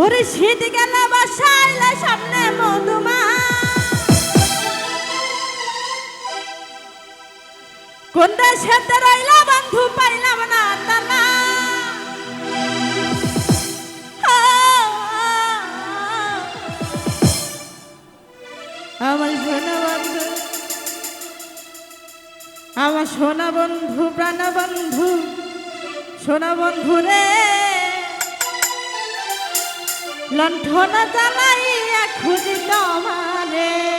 ওরে শীত গেল বাসাইলে সামনে মধুমা। কোন দেশেতে রইলা বন্ধু, পাইলাম না তালা। আমার সোনা বন্ধু, আমার সোনা বন্ধু, প্রাণ বন্ধু, সোনা বন্ধু রে। লণ্ঠন চালাইয়া খুঁজি তোমারে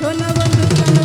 শোনো বন্ধু